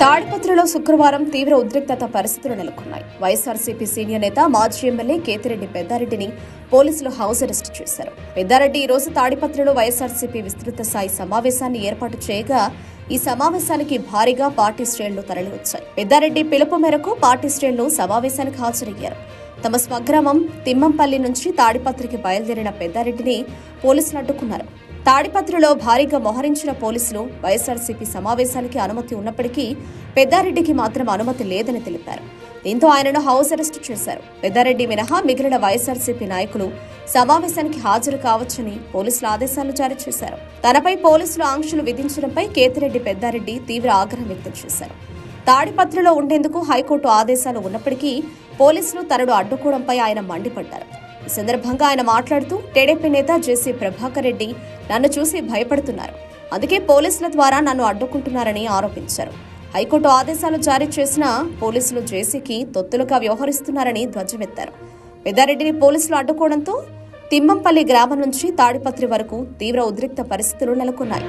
తాడిపత్రిలో శుక్రవారం తీవ్ర ఉద్రిక్తత పరిస్థితులు నెలకొన్నాయి. వైఎస్ఆర్సీపీ సీనియర్ నేత మాజీ ఎమ్మెల్యే కేతిరెడ్డి పెద్దారెడ్డిని పోలీసులు హౌస్ అరెస్ట్ చేశారు. పెద్దారెడ్డి ఈ రోజు తాడిపత్రిలో వైఎస్ఆర్సీపీ విస్తృత స్థాయి సమావేశాన్ని ఏర్పాటు చేయగా ఈ సమావేశానికి భారీగా పార్టీ శ్రేణులు తరలివచ్చాయి. పెద్దారెడ్డి పిలుపు మేరకు పార్టీ శ్రేణులు సమావేశానికి హాజరయ్యారు. తమ స్వగ్రామం తిమ్మంపల్లి నుంచి తాడిపత్రికి బయలుదేరిన పెద్దారెడ్డిని పోలీసులు అడ్డుకున్నారు. తాడిపత్రిలో భారీగా మోహరించిన పోలీసులు వైఎస్ఆర్సీపీ సమావేశానికి అనుమతి ఉన్నప్పటికీ పెద్దారెడ్డికి మాత్రం అనుమతి లేదని తెలిపారు. దీంతో ఆయనను హౌస్ అరెస్టు చేశారు. పెద్దారెడ్డి మినహా మిగిలిన వైఎస్ఆర్సీపీ నాయకులు సమావేశానికి హాజరు కావచ్చని పోలీసులు ఆదేశాలు జారీ చేశారు. తనపై పోలీసులు ఆంక్షలు విధించడంపై కేతిరెడ్డి పెద్దారెడ్డి తీవ్ర ఆగ్రహం వ్యక్తం చేశారు. తాడిపత్రిలో ఉండేందుకు హైకోర్టు ఆదేశాలు ఉన్నప్పటికీ పోలీసులు తనను అడ్డుకోవడంపై ఆయన మండిపడ్డారు. ఈ సందర్భంగా ఆయన మాట్లాడుతూ టీడీపీ నేత జేసీ ప్రభాకర్ రెడ్డి నన్ను చూసి భయపడుతున్నారు. అందుకే పోలీసుల ద్వారా నన్ను అడ్డుకుంటున్నారని ఆరోపించారు. హైకోర్టు ఆదేశాలు జారీ చేసినా పోలీసులు జేసీకి తొత్తులుగా వ్యవహరిస్తున్నారని ధ్వజమెత్తారు. పెద్దారెడ్డిని పోలీసులు అడ్డుకోవడంతో తిమ్మంపల్లి గ్రామం నుంచి తాడిపత్రి వరకు తీవ్ర ఉద్రిక్త పరిస్థితులు నెలకొన్నాయి.